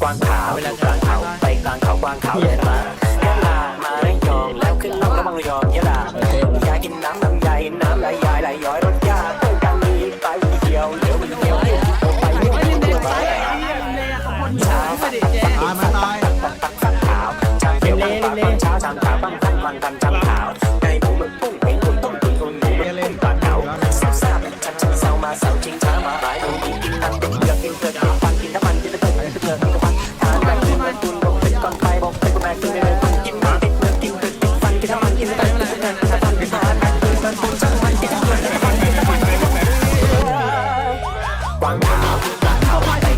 กวางขาวอยู่กลางเขาไปกลางเขากวางขาวเดินมายะลามาระยองแล้วขึ้นลำก็บางระยองยะลาอยากกินน้ำลำไยน้ำไหลยายไหลย้อยรสยาเต้ยกันนี้ไปวิเดียวเดี๋ยววิเดียวเดี๋ยวไปเดี๋ยวเดี๋ยวไปเช้าฟักตายมันตายฟักฟักฟักขาวชามเขียวฟักฟักเช้าชามขาวฟังฟังฟังฟังชามขาว อนก่อนไปบอกไปกูแม่กินเลยกินมันติดเมือกินเกลือกินฟันกินน้ำมันกินไปมันกินเกลือกินฟันกินทานกันกินมันตุนจังมันกินเกลือกินฟันกินน้ำมันกินน้ำมันกวางขาวกลางเขาไปกลางเขากว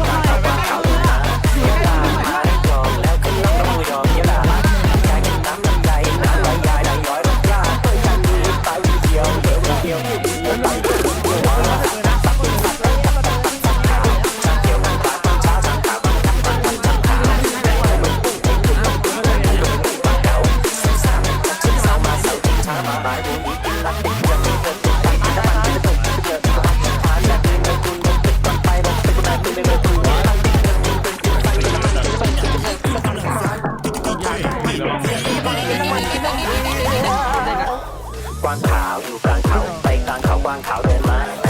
กวางขาวอยู่กลางเขาไปกลางเขากวางขาวเดิน